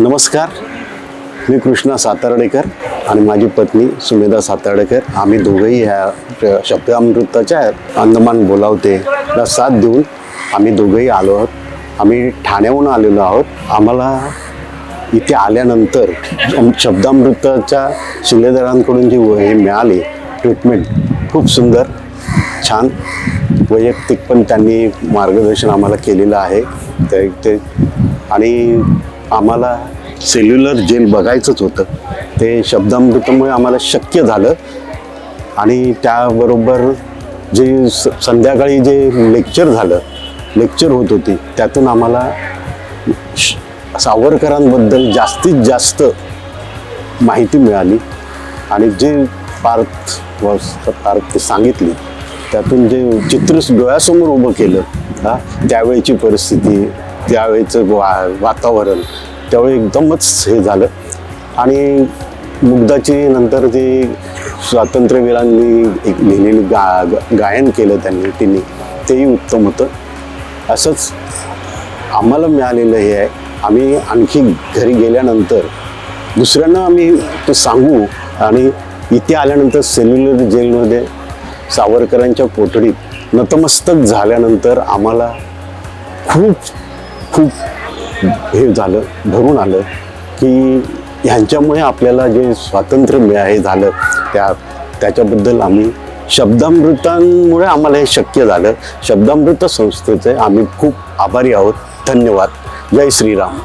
नमस्कार. मी कृष्णा सातार्डेकर आणि माझी पत्नी सुमेधा सातार्डेकर. आम्ही दोघंही ह्या शब्दामृताच्या अंदमान बोलावते ला साथ देऊन आम्ही दोघंही आलो आहोत. आम्ही ठाण्याहून आलेलो आहोत. आम्हाला इथे आल्यानंतर शब्दामृताच्या शिलेदारांकडून जी व- हे मिळाली ट्रीटमेंट खूप सुंदर छान वैयक्तिक पण त्यांनी मार्गदर्शन आम्हाला केलेलं आहे. ते आणि आम्हाला सेल्युलर जेल बघायचंच होतं. ते शब्दामृतामुळे आम्हाला शक्य झालं. आणि त्याबरोबर जे स संध्याकाळी जे लेक्चर झालं लेक्चर होत होती त्यातून आम्हाला श- सावरकरांबद्दल जास्तीत जास्त माहिती मिळाली. आणि जे पार्थ व पार्थ सांगितली त्यातून जे चित्र डोळ्यासमोर उभं केलं हा त्यावेळेची परिस्थिती त्यावेळेचं वा वातावरण त्यावेळी एकदमच हे झालं. आणि मुग्धाची नंतर जी स्वातंत्र्यवीरांनी एक लिहिलेली गा गायन केलं त्यांनी तिने तेही उत्तम होतं. असंच आम्हाला मिळालेलं हे आहे. आम्ही आणखी घरी गेल्यानंतर दुसऱ्यांना आम्ही ते सांगू आणि इथे आल्यानंतर सेल्युलर जेलमध्ये सावरकरांच्या कोठडीत नतमस्तक झाल्यानंतर आम्हाला खूप खूप हे झालं भरून आलं की ह्यांच्यामुळे आपल्याला जे स्वातंत्र्य मिळा हे झालं त्या त्याच्याबद्दल आम्ही शब्दामृतांमुळे आम्हाला हे शक्य झालं. शब्दामृत संस्थेचे आम्ही खूप आभारी आहोत. धन्यवाद. जय श्रीराम.